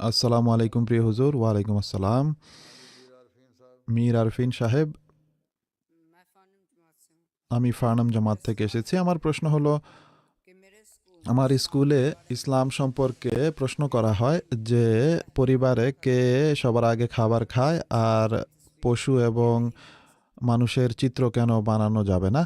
আসসালামু আলাইকুম প্রিয় হুজুর ওয়ালাইকুম আসসালাম মীর আরফিন সাহেব আমি ফারনাম জামাত থেকে এসেছি। আমার প্রশ্ন হলো আমার স্কুলে ইসলাম সম্পর্কে প্রশ্ন করা হয় যে পরিবারে কে সবার আগে খাবার খায় আর পশু এবং মানুষের চিত্র কেন বানানো যাবে না?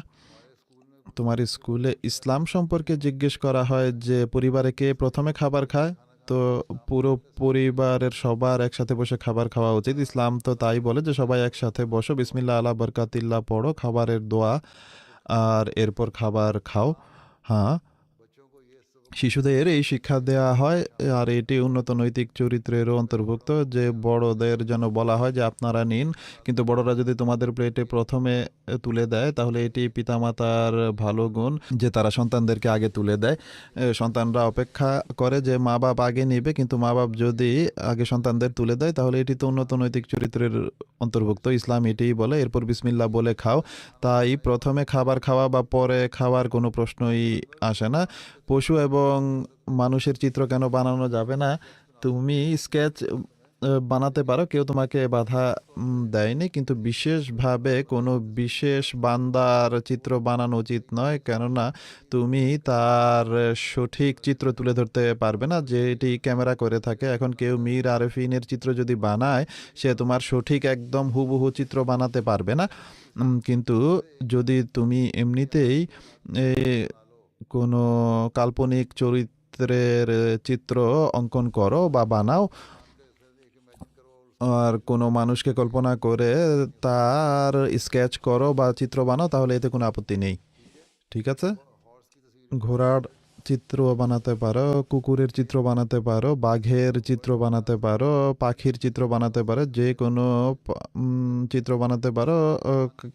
তোমার স্কুলে ইসলাম সম্পর্কে জিজ্ঞেস করা হয় যে পরিবারে কে প্রথমে খাবার খায়? তো পুরো পরিবারের সবার একসাথে বসে খাবার খাওয়া উচিত। ইসলাম তো তাই বলে যে, সবাই একসাথে বসো বিসমিল্লা আলা বরকাতিল্লা পড়ো, খাবারের দোয়া আর এরপর খাবার খাও। হ্যাঁ শিশুদের এই শিক্ষা দেওয়া হয়, আর এটি উন্নত নৈতিক চরিত্রেরও অন্তর্ভুক্ত, যে বড়দের যেন বলা হয় যে আপনারা নিন। কিন্তু বড়রা যদি তোমাদের প্লেটে প্রথমে তুলে দেয়, তাহলে এটি পিতামাতার ভালো গুণ যে তারা সন্তানদেরকে আগে তুলে দেয়। সন্তানরা অপেক্ষা করে যে মা বাপ আগে নেবে, কিন্তু মা বাপ যদি আগে সন্তানদের তুলে দেয়, তাহলে এটি তো উন্নত নৈতিক চরিত্রের অন্তর্ভুক্ত। ইসলাম এটিই বলে, এরপর বিসমিল্লা বলে খাও। তাই প্রথমে খাবার খাওয়া বা পরে খাওয়ার কোনো প্রশ্নই আসে না। পশু এবং মানুষের চিত্র কেন বানানো যাবে না? তুমি স্কেচ বানাতে পারো, কেউ তোমাকে বাধা দেয়নি, কিন্তু বিশেষভাবে কোনো বিশেষ বান্দার চিত্র বানানো উচিত নয়, কেননা তুমি তার সঠিক চিত্র তুলে ধরতে পারবে না, যেটি ক্যামেরা করে থাকে। এখন কেউ মীর আরফিনের চিত্র যদি বানায়, সে তোমার সঠিক একদম হুবহু চিত্র বানাতে পারবে না। কিন্তু যদি তুমি এমনিতেই কোনো কাল্পনিক চরিত্রের চিত্র অঙ্কন করো বা বানাও। আর কোনো মানুষকে কল্পনা করে তার স্কেচ করো বা চিত্র বানাও, তাহলে এতে কোনো আপত্তি নেই। ঠিক আছে? ঘোড়ার চিত্র বানাতে পারো, কুকুরের চিত্র বানাতে পারো, বাঘের চিত্র বানাতে পারো, পাখির চিত্র বানাতে পারো, যে কোনো চিত্র বানাতে পারো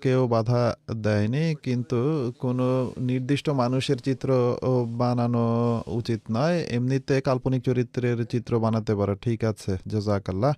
কেউ বাধা দেয়নি, কিন্তু কোনো নির্দিষ্ট মানুষের চিত্র বানানো উচিত নয়। এমনিতে কাল্পনিক চরিত্রের চিত্র বানাতে পারো, ঠিক আছে জাজাকাল্লাহ